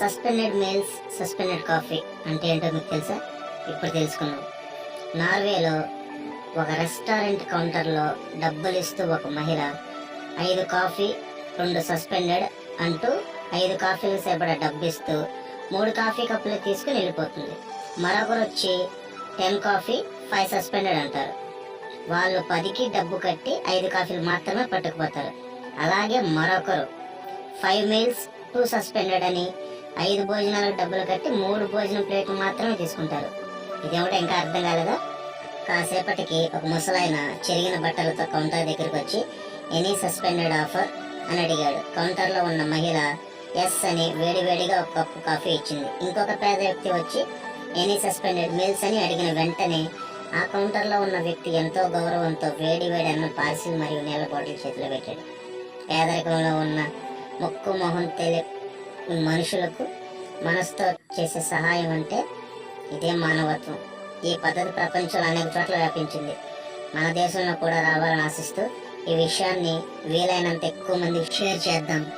Suspended meals suspended coffee అంటే ఏంటో మీకు తెలుసా? ఇప్పుడు తెలుసుకున్నాం నార్వేలో ఒక రెస్టారెంట్ కౌంటర్లో డబ్బులు ఇస్తూ ఒక మహిళ ఐదు కాఫీ రెండు సస్పెండెడ్ అంటూ ఐదు కాఫీలు సేపడ డబ్బు ఇస్తూ మూడు కాఫీ కప్పులు తీసుకుని వెళ్ళిపోతుంది. మరొకరు వచ్చి టెన్ కాఫీ ఫైవ్ సస్పెండెడ్ అంటారు. వాళ్ళు పదికి డబ్బు కట్టి ఐదు కాఫీలు మాత్రమే పట్టుకుపోతారు. అలాగే మరొకరు ఫైవ్ మీల్స్ టూ సస్పెండెడ్ అని ఐదు భోజనాలకు డబ్బులు కట్టి మూడు భోజనం ప్లేట్లు మాత్రమే తీసుకుంటారు. ఇదేమిటో ఇంకా అర్థం కాలేదా? కాసేపటికి ఒక ముసలాయన చెరిగిన బట్టలతో కౌంటర్ దగ్గరికి వచ్చి ఎనీ సస్పెండెడ్ ఆఫర్? అని అడిగాడు. కౌంటర్లో ఉన్న మహిళ ఎస్ అని వేడివేడిగా ఒక కప్పు కాఫీ ఇచ్చింది. ఇంకొక పేద వ్యక్తి వచ్చి ఎనీ సస్పెండెడ్ మీల్స్? అని అడిగిన వెంటనే ఆ కౌంటర్లో ఉన్న వ్యక్తి ఎంతో గౌరవంతో వేడి వేడి అన్న పార్సిల్ మరియు నీళ్ళ బాటిల్ చేతిలో పెట్టాడు. పేదరికంలో ఉన్న ముక్కు మొహం తెలి మనుషులకు మనసుతో చేసే సహాయం అంటే ఇదే మానవత్వం. ఈ పద్ధతి ప్రపంచంలో అనేక చోట్ల వ్యాపించింది. మన దేశంలో కూడా రావాలని ఆశిస్తూ ఈ విషయాన్ని వీలైనంత ఎక్కువ మంది షేర్ చేద్దాం.